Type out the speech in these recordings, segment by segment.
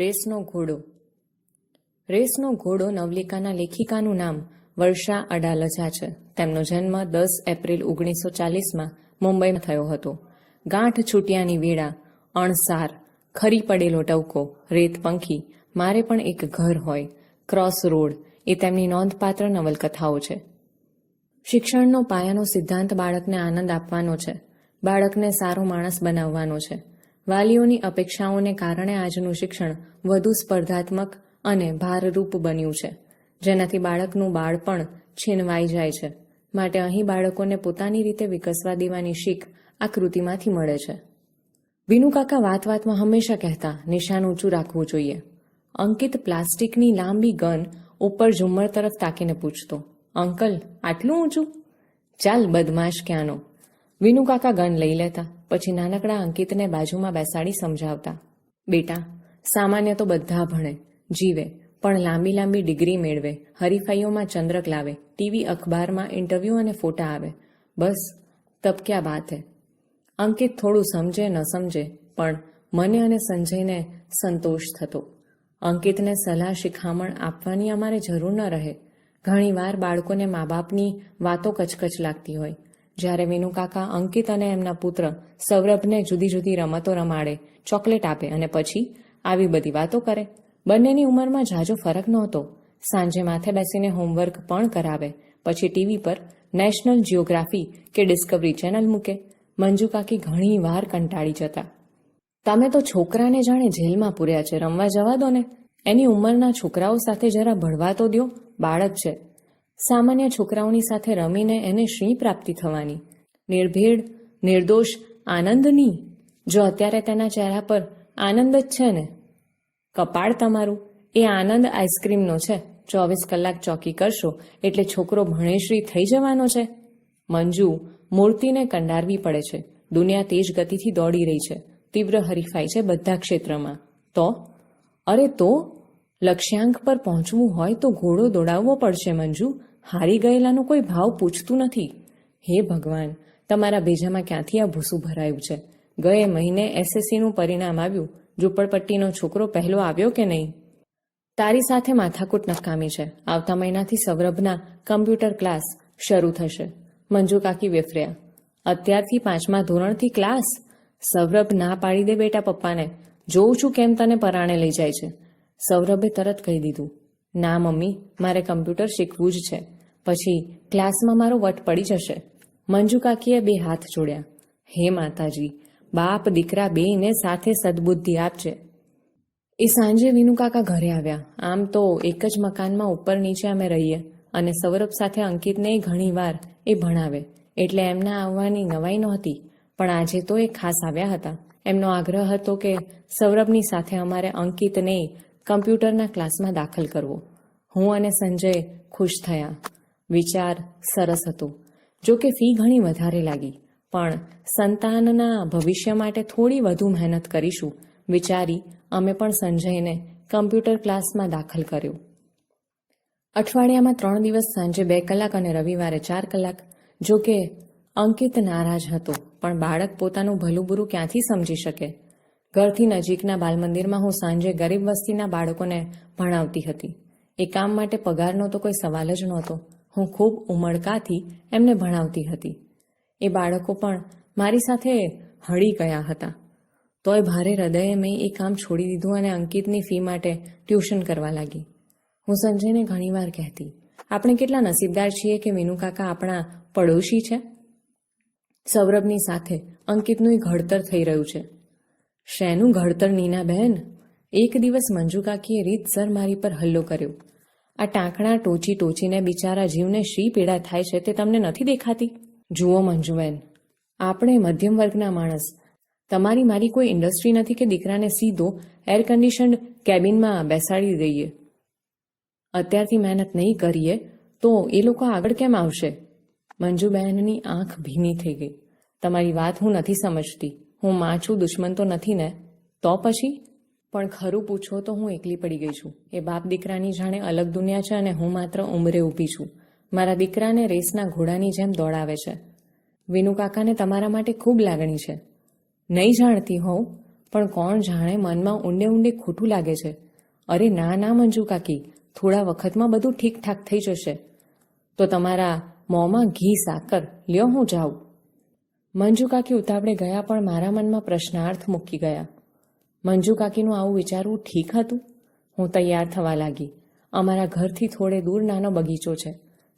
રેસનો ઘોડો. રેસનો ઘોડો નવલિકાના લેખિકાનું નામ વર્ષા અડાલજા છે. તેમનો જન્મ દસ એપ્રિલ ઓગણીસો ચાલીસમાં મુંબઈમાં થયો હતો. ગાંઠ છૂટિયાની વેળા, અણસાર, ખરી પડેલો ટવકો, રેત પંખી, મારે પણ એક ઘર હોય, ક્રોસ રોડ, એ તેમની નોંધપાત્ર નવલકથાઓ છે. શિક્ષણનો પાયાનો સિદ્ધાંત બાળકને આનંદ આપવાનો છે. બાળકને સારો માણસ બનાવવાનો છે. વાલીઓની અપેક્ષાઓને કારણે આજનું શિક્ષણ વધુ સ્પર્ધાત્મક અને ભારરૂપ બન્યું છે. જેનાથી બાળકનું બાળપણ છીનવાઈ જાય છે. માટે અહીં બાળકોને પોતાની રીતે વિકસવા દેવાની શીખ આ કૃતિમાંથી મળે છે. વિનુ કાકા વાત વાતમાં હંમેશા કહેતા, નિશાન ઊંચું રાખવું જોઈએ. અંકિત પ્લાસ્ટિકની લાંબી ગન ઉપર ઝુમ્મર તરફ તાકીને પૂછતો, અંકલ, આટલું ઊંચું? ચાલ, બદમાશ ક્યાંનો. વિનુ કાકા ગન લઈ લેતા, પછી નાનકડા અંકિતને બાજુમાં બેસાડી સમજાવતા, બેટા, સામાન્ય તો બધા ભણે, જીવે, પણ લાંબી લાંબી ડિગ્રી મેળવે, હરીફાઈઓમાં ચંદ્રક લાવે, ટીવી અખબારમાં ઇન્ટરવ્યૂ અને ફોટા આવે, બસ તબ ક્યા બાત હે. અંકિત થોડું સમજે, ન સમજે, પણ મને અને સંજયને સંતોષ થતો. અંકિતને સલાહ શિખામણ આપવાની અમારે જરૂર ન રહે. ઘણીવાર બાળકોને મા બાપની વાતો કચકચ લાગતી હોય જ્યારે વિનુકાકા અંકિત અને એમના પુત્ર સૌરભને જુદી જુદી રમતો રમાડે, ચોકલેટ આપે અને પછી આવી બધી વાતો કરે. બંનેની ઉંમરમાં ઝાઝો ફરક નહોતો. સાંજે માથે બેસીને હોમવર્ક પણ કરાવે. પછી ટીવી પર નેશનલ જિયોગ્રાફી કે ડિસ્કવરી ચેનલ મૂકે. મંજુ કાકી ઘણી વાર કંટાળી જતા. તમે તો છોકરાને જાણે જેલમાં પૂર્યા છે, રમવા જવા દો ને. એની ઉંમરના છોકરાઓ સાથે જરા ભળવા તો દ્યો, બાળક છે. સામાન્ય છોકરાઓની સાથે રમીને એને શ્રી પ્રાપ્તિ થવાની. નિર્ભેળ નિર્દોષ, આનંદની. જો અત્યારે તેના ચહેરા પર આનંદ જ છે ને? કપાળ તમારું. એ આનંદ આઈસ્ક્રીમનો છે. ચોવીસ કલાક ચોકી કરશો એટલે છોકરો ભણેશ્રી થઈ જવાનો છે. મંજુ મૂર્તિને કંડારવી પડે છે. દુનિયા તેજ ગતિથી દોડી રહી છે. તીવ્ર હરીફાઈ છે બધા ક્ષેત્રમાં. તો? અરે તો? લક્ષ્યાંક પર પહોંચવું હોય તો ઘોડો દોડાવવો પડશે, મંજુ. હારી ગયેલાનો કોઈ ભાવ પૂછતું નથી. હે ભગવાન, તમારા ભેજામાં ક્યાંથી આ ભૂસું ભરાયું છે? ગયે મહિને એસએસસીનું પરિણામ આવ્યું. ઝૂંપડપટ્ટીનો છોકરો પહેલો આવ્યો કે નહીં? તારી સાથે માથાકૂટ નકામી છે. આવતા મહિનાથી સૌરભના કમ્પ્યુટર ક્લાસ શરૂ થશે. મંજુ કાકી વેફર્યા. અત્યારથી પાંચમા ધોરણથી ક્લાસ? સૌરભ ના પાડી દે બેટા પપ્પાને. જોઉં છું કેમ તને પરાણે લઈ જાય છે. સૌરભે તરત કહી દીધું. ના, મમ્મી, મારે કમ્પ્યુટર શીખવું જ છે. પછી ક્લાસમાં મારો વટ પડી જશે. મંજુ કાકીએ બે હાથ જોડ્યા. હે માતાજી, બાપ દીકરા બેને સાથે સદબુદ્ધિ આપજે. એ સાંજે વિનુ કાકા ઘરે આવ્યા. આમ તો એક જ મકાનમાં ઉપર નીચે અમે રહીએ અને સૌરભ સાથે અંકિતને ઘણી વાર એ ભણાવે. એટલે એમના આવવાની નવાઈ નહોતી. પણ આજે તો એ ખાસ આવ્યા હતા. એમનો આગ્રહ હતો કે સૌરભની સાથે અમારે અંકિતને કમ્પ્યુટરના ક્લાસમાં દાખલ કરવો. હું અને સંજય ખુશ થયા. વિચાર સરસ હતો. જો કે ફી ઘણી વધારે લાગી. પણ સંતાનના ભવિષ્ય માટે થોડી વધુ મહેનત કરીશું, વિચારી અમે પણ સંજયને કમ્પ્યુટર ક્લાસમાં દાખલ કર્યો. અઠવાડિયામાં ત્રણ દિવસ સાંજે બે કલાક અને રવિવારે ચાર કલાક. જો કે અંકિત નારાજ હતો, પણ બાળક પોતાનું ભલું બુરું ક્યાંથી સમજી શકે? ઘરથી નજીકના બાલમંદિરમાં હું સાંજે ગરીબ વસ્તીના બાળકોને ભણાવતી હતી. એ કામ માટે પગારનો તો કોઈ સવાલ જ નહોતો. હું ખૂબ ઉમળકાથી એમને ભણાવતી હતી. એ બાળકો પણ મારી સાથે હળી ગયા હતા. તોય ભારે હૃદયે મેં એ કામ છોડી દીધું અને અંકિતની ફી માટે ટ્યુશન કરવા લાગી. હું સંજયને ઘણીવાર કહેતી, આપણે કેટલા નસીબદાર છીએ કે મીનુકાકા કાકા આપણા પડોશી છે? સૌરભની સાથે અંકિતનું ઘડતર થઈ રહ્યું છે. શેનું ઘડતર નીના બહેન? એક દિવસ મંજુકાકીએ રીતસર મારી પર હલ્લો કર્યો. આ ટાંકણા ટોચી ટોચીને બિચારા જીવને શી પીડા થાય છે તે તમને નથી દેખાતી? જુઓ મંજુબેન આપણે મધ્યમ વર્ગના માણસ. તમારી મારી કોઈ ઇન્ડસ્ટ્રી નથી કે દીકરાને સીધો એર કન્ડિશન્ડ કેબિનમાં બેસાડી દઈએ. અત્યારથી મહેનત નહીં કરીએ તો એ લોકો આગળ કેમ આવશે? મંજુબહેનની આંખ ભીની થઈ ગઈ. તમારી વાત હું નથી સમજતી. હું માં છું દુશ્મન તો નથી ને, તો પછી? પણ ખરું પૂછો તો હું એકલી પડી ગઈ છું. એ બાપ દીકરાની જાણે અલગ દુનિયા છે અને હું માત્ર ઉંમરે ઊભી છું. મારા દીકરાને રેસના ઘોડાની જેમ દોડાવે છે. વિનુ કાકાને તમારા માટે ખૂબ લાગણી છે. નહીં જાણતી હોઉં, પણ કોણ જાણે મનમાં ઊંડે ઊંડે ખોટું લાગે છે. અરે ના ના મંજુ કાકી, થોડા વખતમાં બધું ઠીકઠાક થઈ જશે. તો તમારા મોંમાં ઘી, સાકર, લ્યો હું જાઉં. મંજુ કાકી ઉતાવળે ગયા પણ મારા મનમાં પ્રશ્નાર્થ મૂકી ગયા. મંજુ કાકીનું આવું વિચારવું ઠીક હતું? હું તૈયાર થવા લાગી. અમારા ઘરથી થોડે દૂર નાનો બગીચો છે.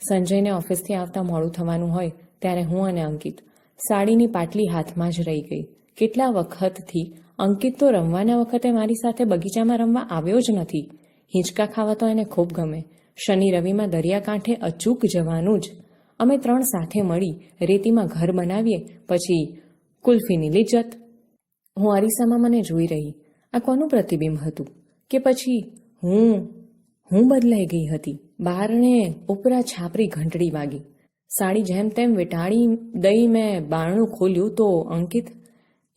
સંજયને ઓફિસથી આવતા મોડું થવાનું હોય ત્યારે હું અને અંકિત. સાડીની પાટલી હાથમાં જ રહી ગઈ. કેટલા વખતથી અંકિત તો રમવાના વખતે મારી સાથે બગીચામાં રમવા આવ્યો જ નથી. હિંચકા ખાવા તો એને ખૂબ ગમે. શનિ રવિમાં દરિયાકાંઠે અચૂક જવાનું જ. અમે ત્રણ સાથે મળી રેતીમાં ઘર બનાવીએ, પછી કુલ્ફીની લિજ્જત. હું અરીસામાં મને જોઈ રહી. આ કોનું પ્રતિબિંબ હતું? કે પછી હું હું બદલાઈ ગઈ હતી? બારણે ઉપરા છાપરી ઘંટડી વાગી. સાડી જેમ તેમ વેટાળી દઈ મેં બારણું ખોલ્યું તો અંકિત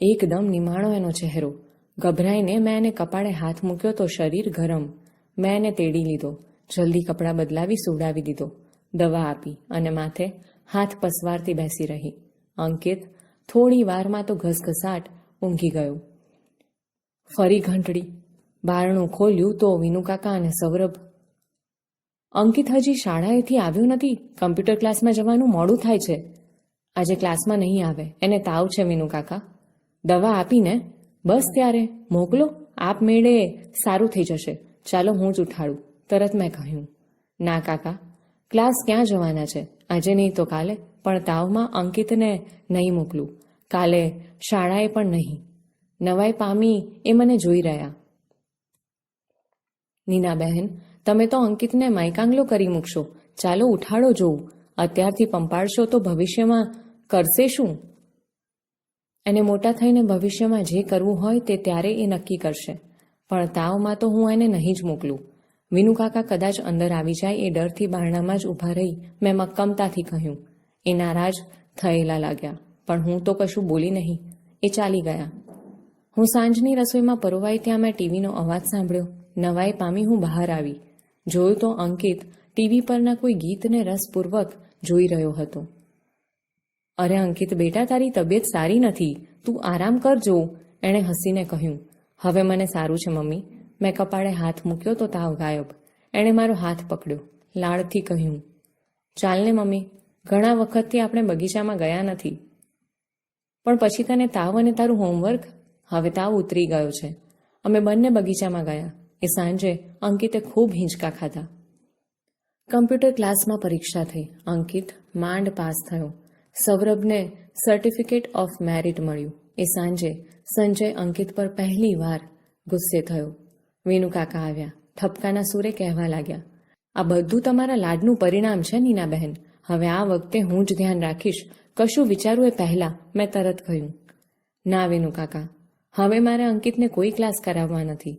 એકદમ નિમાણો એનો ચહેરો. ગભરાઈને મેં એને કપાળે હાથ મૂક્યો તો શરીર ગરમ. મેં એને તેડી લીધો. જલ્દી કપડાં બદલાવી સુવડાવી દીધો. દવા આપી અને માથે હાથ પસવારથી બેસી રહી. અંકિત થોડી વારમાં તો ઘસઘસાટ ઊંઘી ગયો. ફરી ઘંટડી. બારણું ખોલ્યું તો વિનુકાકા અને સૌરભ. અંકિત હજી શાળાએથી આવ્યો નથી, કમ્પ્યુટર ક્લાસમાં જવાનું મોડું થાય છે. આજે ક્લાસમાં નહીં આવે, એને તાવ છે વિનુકાકા દવા આપીને બસ ત્યારે મોકલો આપ મેળે સારું થઈ જશે. ચાલો હું જ ઉઠાડું, તરત મેં કહ્યું. ના કાકા ક્લાસ ક્યાં જવાના છે? આજે નહીં તો કાલે. પણ તાવમાં અંકિતને નહીં મોકલું. કાલે શાળાએ પણ નહીં. નવાઈ પામી એ મને જોઈ રહ્યા. નીના બહેન તમે તો અંકિતને માયકાંગલો કરી મૂકશો. ચાલો ઉઠાડો જોઉં. અત્યારથી પંપાડશો તો ભવિષ્યમાં કરશે શું? એને મોટા થઈને ભવિષ્યમાં જે કરવું હોય તે ત્યારે એ નક્કી કરશે. પણ તાવમાં તો હું એને નહીં જ મોકલું. વિનુકાકા કદાચ અંદર આવી જાય એ ડરથી બારણામાં જ ઊભા રહી મેં મક્કમતાથી કહ્યું, એ નારાજ થયેલા લાગ્યા, પણ હું તો કશું બોલી નહીં. એ ચાલી ગયા. હું સાંજની રસોઈમાં પરોવાઈ ત્યાં મેં ટીવીનો અવાજ સાંભળ્યો. નવાઈ પામી હું બહાર આવી. જોયું તો અંકિત ટીવી પરના કોઈ ગીતને રસપૂર્વક જોઈ રહ્યો હતો. અરે અંકિત, બેટા, તારી તબિયત સારી નથી. તું આરામ કરજો. એણે હસીને કહ્યું. હવે મને સારું છે, મમ્મી. મેં કપાળે હાથ મૂક્યો તો તાવ ગાયબ. એણે મારો હાથ પકડ્યો. લાળથી કહ્યું, ચાલને મમ્મી, ઘણા વખતથી આપણે બગીચામાં ગયા નથી. પણ પછી તને તાવ અને તારું હોમવર્ક? હવે તાવ ઉતરી ગયો છે. અમે બંને બગીચામાં ગયા. એ સાંજે અંકિતે ખૂબ હિંચકા ખાધા. કમ્પ્યુટર ક્લાસમાં પરીક્ષા થઈ. અંકિત માંડ પાસ થયો. સૌરભને સર્ટિફિકેટ ઓફ મેરિટ મળ્યું. એ સાંજે સંજય અંકિત પર પહેલી વાર ગુસ્સે થયો. વેનુકાકા આવ્યા. થપકાના સૂરે કહેવા લાગ્યા, આ બધું તમારા લાડનું પરિણામ છે, નીનાબહેન. હવે આ વખતે હું જ ધ્યાન રાખીશ. કશું વિચારવું એ પહેલા મેં તરત કહ્યું. ના વેનુકાકા હવે મારે અંકિતને કોઈ ક્લાસ કરાવવા નથી.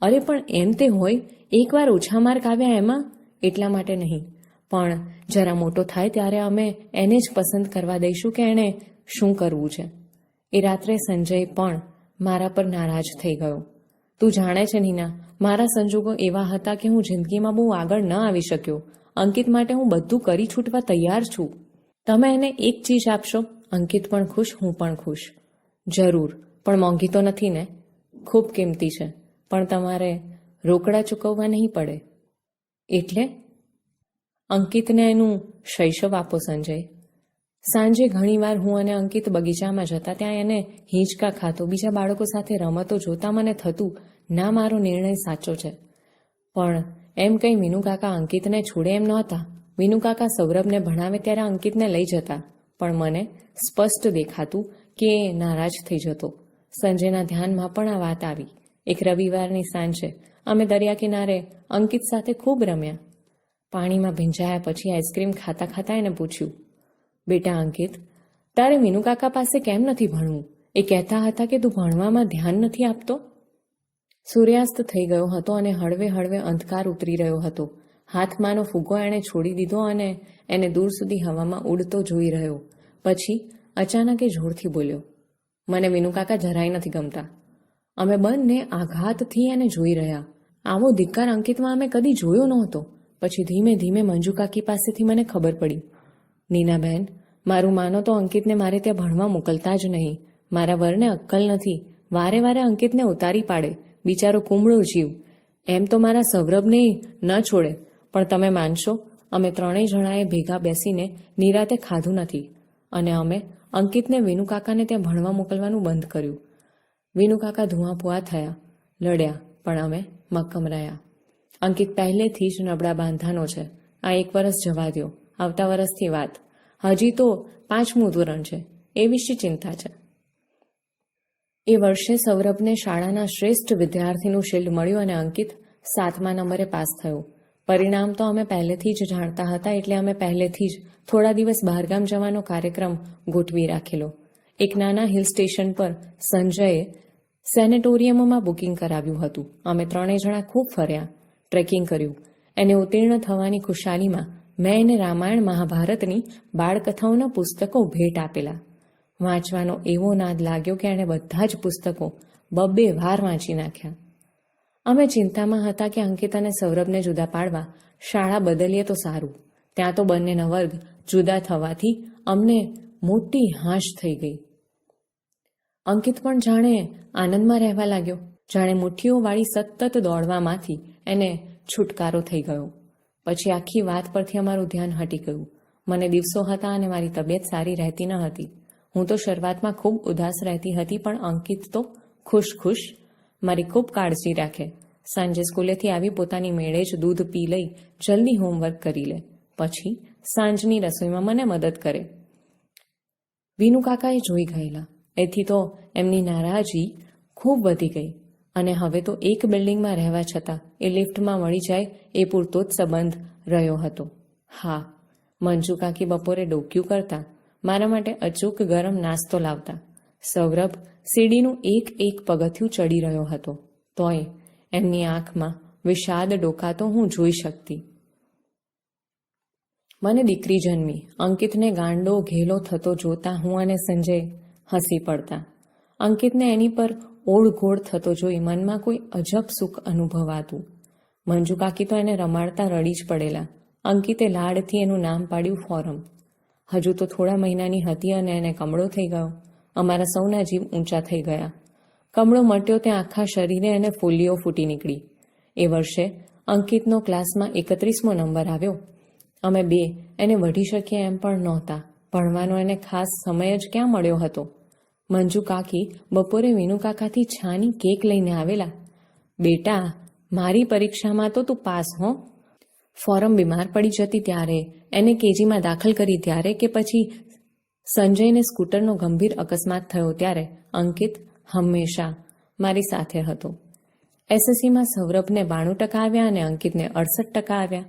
અરે, પણ એમ તે હોય, એકવાર ઓછા માર્ક આવ્યા એમાં? એટલા માટે નહીં. પણ જરા મોટો થાય ત્યારે અમે એને જ પસંદ કરવા દઈશું કે એણે શું કરવું છે. એ રાત્રે સંજય પણ મારા પર નારાજ થઈ ગયો. તું જાણે છે, નીના, મારા સંજોગો એવા હતા કે હું જિંદગીમાં બહુ આગળ ન આવી શક્યો. અંકિત માટે હું બધું કરી છૂટવા તૈયાર છું. તમે એને એક ચીજ આપશો. અંકિત પણ ખુશ, હું પણ ખુશ. જરૂર, પણ મોંઘી તો નથી ને? ખૂબ કિંમતી છે. પણ તમારે રોકડા ચૂકવવા નહીં પડે. એટલે અંકિતને એનું શૈશવ આપો, સંજય. સાંજે ઘણીવાર હું અને અંકિત બગીચામાં જતા ત્યાં એને હિંચકા ખાતો, બીજા બાળકો સાથે રમતો જોતા મને થતું, ના, મારો નિર્ણય સાચો છે. પણ એમ કંઈ વિનુકાકા અંકિતને છોડે એમ નહોતા. વિનુકાકા સૌરભને ભણાવે ત્યારે અંકિતને લઈ જતા. પણ મને સ્પષ્ટ દેખાતું કે નારાજ થઈ જતો. સંજયના ધ્યાનમાં પણ આ વાત આવી. એક રવિવારની સાંજે અમે દરિયા કિનારે અંકિત સાથે ખૂબ રમ્યા. પાણીમાં ભીંજાયા પછી આઈસ્ક્રીમ ખાતા ખાતા એને પૂછ્યું બેટા અંકિત, તારે મીનુકાકા પાસે કેમ નથી ભણવું? એ કહેતા હતા કે તું ભણવામાં ધ્યાન નથી આપતો? સૂર્યાસ્ત થઈ ગયો હતો અને હળવે હળવે અંધકાર ઉતરી રહ્યો હતો. હાથમાંનો ફુગ્ગો એણે છોડી દીધો અને એને દૂર સુધી હવામાં ઉડતો જોઈ રહ્યો. પછી અચાનક એ જોરથી બોલ્યો, મને વિનુકાકા જરાય નથી ગમતા. અમે બંને આઘાતથી એને જોઈ રહ્યા. આવો ધિક્કાર અંકિતમાં અમે કદી જોયો નહોતો. પછી ધીમે ધીમે મંજુકાકી પાસેથી મને ખબર પડી નીનાબહેન મારું માનો તો અંકિતને મારે ત્યાં ભણવા મોકલતા જ નહીં. મારા વરને અક્કલ નથી. વારે વારે અંકિતને ઉતારી પાડે. બિચારો કુમળો જીવ. એમ તો મારા સૌરભને ન છોડે. પણ તમે માનશો? અમે ત્રણેય જણાએ ભેગા બેસીને નિરાતે ખાધું નથી. અને અમે અંકિતને વિનુકાકાને ત્યાં ભણવા મોકલવાનું બંધ કર્યું. વિનુકાકા ધુઆપુઆ થયા. લડ્યા, પણ અમે મક્કમ રહ્યા. અંકિત પહેલેથી જ નબળા બાંધાનો છે. આ એક વરસ જવા દ્યો. આવતા વરસથી વાત. હજી તો પાંચમું ધોરણ છે, એ વિશે ચિંતા છે. એ વર્ષે સૌરભને શાળાના શ્રેષ્ઠ વિદ્યાર્થીનું શિલ્ડ મળ્યું અને અંકિત સાતમા નંબરે પાસ થયો. પરિણામ તો અમે પહેલેથી જ જાણતા હતા એટલે અમે પહેલેથી જ થોડા દિવસ બહારગામ જવાનો કાર્યક્રમ ગોઠવી રાખેલો. એક નાના હિલ સ્ટેશન પર સંજયે સેનેટોરિયમમાં બુકિંગ કરાવ્યું હતું. અમે ત્રણેય જણા ખૂબ ફર્યા, ટ્રેકિંગ કર્યું. એને ઉત્તીર્ણ થવાની ખુશાલીમાં મેં એને રામાયણ મહાભારતની બાળકથાઓના પુસ્તકો ભેટ આપેલા. વાંચવાનો એવો નાદ લાગ્યો કે એણે બધા જ પુસ્તકો બબ્બે વાર વાંચી નાખ્યા. અમે ચિંતામાં હતા કે અંકિત અને સૌરભને જુદા પાડવા શાળા બદલીએ તો સારું. ત્યાં તો બંનેના વર્ગ જુદા થવાથી અમને મોટી હાશ થઈ ગઈ. અંકિત પણ જાણે આનંદમાં રહેવા લાગ્યો. જાણે મુઠ્ઠીઓવાળી સતત દોડવામાંથી એને છુટકારો થઈ ગયો. પછી આખી વાત પરથી અમારું ધ્યાન હટી ગયું. મને દિવસો હતા અને મારી તબિયત સારી રહેતી ન હતી. હું તો શરૂઆતમાં ખૂબ ઉદાસ રહેતી હતી, પણ અંકિત તો ખુશ ખુશ મારી ખૂબ કાળજી રાખે. સાંજે સ્કૂલેથી આવી પોતાની મેળે જ દૂધ પી લઈ જલ્દી હોમવર્ક કરી લે. પછી સાંજની રસોઈમાં મને મદદ કરે. વિનુ કાકાએ જોઈ ગયેલા. એથી તો એમની નારાજી ખૂબ વધી ગઈ. અને હવે તો એક બિલ્ડિંગમાં રહેવા છતાં એ લિફ્ટમાં મળી જાય એ પૂરતો જ સંબંધ રહ્યો હતો. હા, મંજુ કાકી બપોરે ડોક્યું કરતા, મારા માટે અચૂક ગરમ નાસ્તો લાવતા. સૌરભ સીડીનું એક એક પગથિયું ચડી રહ્યો હતો. તોય એમની આંખમાં વિષાદ ડોકાતો હું જોઈ શકતી. મને દીકરી જન્મી. અંકિતને ગાંડો ઘેલો થતો જોતા હું અને સંજય હસી પડતા. અંકિતને એની પર ઓળઘોળ થતો જોઈ મનમાં કોઈ અજબ સુખ અનુભવાતું. મંજુ કાકી તો એને રમાડતા રડી જ પડેલા. અંકિતે લાડથી એનું નામ પાડ્યું ફોરમ. હજુ તો થોડા મહિનાની હતી અને એને કમળો થઈ ગયો. અમારા સૌના જીવ ઊંચા થઈ ગયા. કમળો મટ્યો ત્યાં આખા શરીરે એને ફોલ્લીઓ ફૂટી નીકળી. એ વર્ષે અંકિતનો ક્લાસમાં એકત્રીસમો નંબર આવ્યો. અમે બે એને વઢી શકીએ એમ પણ નહોતા. ભણવાનો એને ખાસ સમય જ ક્યાં મળ્યો હતો? મંજુ કાકી બપોરે વિનુ કાકાથી છાની કેક લઈને આવેલા. બેટા, મારી પરીક્ષામાં તો તું પાસ હો. ફોરમ બીમાર પડી જતી ત્યારે એને કેજીમાં દાખલ કરી ત્યારે કે પછી સંજયને સ્કૂટરનો ગંભીર અકસ્માત થયો ત્યારે અંકિત હંમેશા મારી સાથે હતો. એસએસસીમાં સૌરભને બાણું ટકા આવ્યા અને અંકિતને અડસઠ ટકા આવ્યા.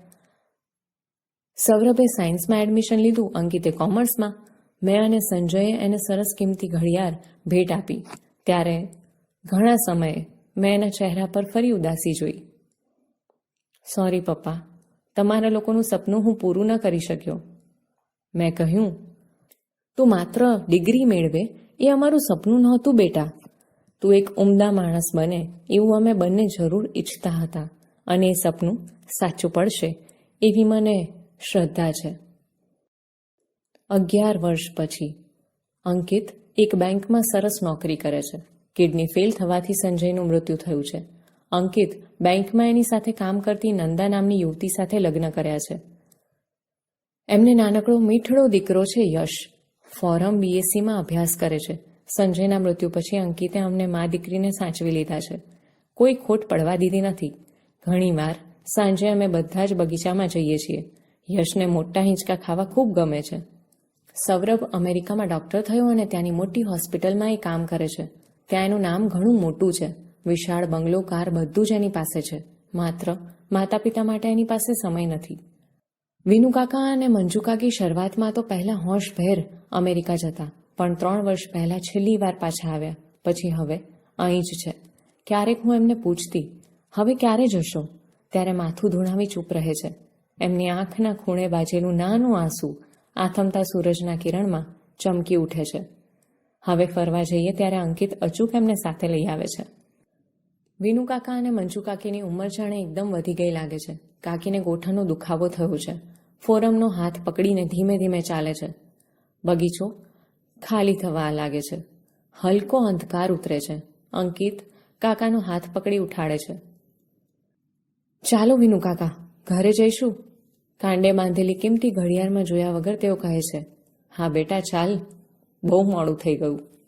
સૌરભે સાયન્સમાં એડમિશન લીધું, અંકિતે કોમર્સમાં. મેં અને સંજયે એને સરસ કિંમતી ઘડિયાળ ભેટ આપી. ત્યારે ઘણા સમયે મેં એના ચહેરા પર ફરી ઉદાસી જોઈ. સોરી પપ્પા. તમારા લોકોનું સપનું હું પૂરું ન કરી શક્યો. મેં કહ્યું, તું માત્ર ડિગ્રી મેળવે, એ અમારું સપનું નહોતું બેટા. તું એક ઉમદા માણસ બને, એવું અમે બંને જરૂર ઈચ્છતા હતા. અને એ સપનું સાચું પડશે, એવી મને શ્રદ્ધા છે. અગિયાર વર્ષ પછી. અંકિત એક બેંકમાં સરસ નોકરી કરે છે. કિડની ફેલ થવાથી સંજયનું મૃત્યુ થયું છે. અંકિત બેંકમાં એની સાથે કામ કરતી નંદા નામની યુવતી સાથે લગ્ન કર્યા છે. એમને નાનકડો મીઠડો દીકરો છે યશ. ફોરમ બીએસસીમાં અભ્યાસ કરે છે. સંજયના મૃત્યુ પછી અંકિતે અમને મા દીકરીને સાચવી લીધા છે. કોઈ ખોટ પડવા દીધી નથી. ઘણીવાર સાંજે અમે બધા જ બગીચામાં જઈએ છીએ. યશને મોટા હિંચકા ખાવા ખૂબ ગમે છે. સૌરભ અમેરિકામાં ડૉક્ટર થયો અને ત્યાંની મોટી હોસ્પિટલમાં એ કામ કરે છે. ત્યાં એનું નામ ઘણું મોટું છે. વિશાળ બંગલો, કાર બધું જ એની પાસે છે. માત્ર માતા પિતા માટે એની પાસે સમય નથી. વિનુ કાકા અને મંજુ કાકી શરૂઆતમાં તો પહેલા હોશભેર અમેરિકા જતા, પણ ત્રણ વર્ષ પહેલા છેલ્લી વાર પાછા આવ્યા. પછી હવે અહીં જ છે. ક્યારેક હું એમને પૂછતી, હવે ક્યારે જશો? ત્યારે માથું ધૂણાવી ચૂપ રહે છે. એમની આંખના ખૂણે બાજેલું નાનું આંસુ આથમતા સૂરજના કિરણમાં ચમકી ઉઠે છે. હવે ફરવા જઈએ ત્યારે અંકિત અચૂક એમને સાથે લઈ આવે છે. વિનુ કાકા અને મંજુ કાકીની ઉંમર જાણે એકદમ વધી ગઈ લાગે છે. કાકીને ગોઠણનો દુખાવો થયો છે. ફોરમનો હાથ પકડીને ધીમે ધીમે ચાલે છે. બગીચો ખાલી થવા લાગે છે. હલકો અંધકાર ઉતરે છે. અંકિત કાકાનો હાથ પકડી ઉઠાડે છે. ચાલો વિનુ કાકા, ઘરે જઈશું? કાંડે બાંધેલી કિંમતી ઘડિયાળમાં જોયા વગર તેઓ કહે છે, હા બેટા, ચાલ, બહુ મોડું થઈ ગયું.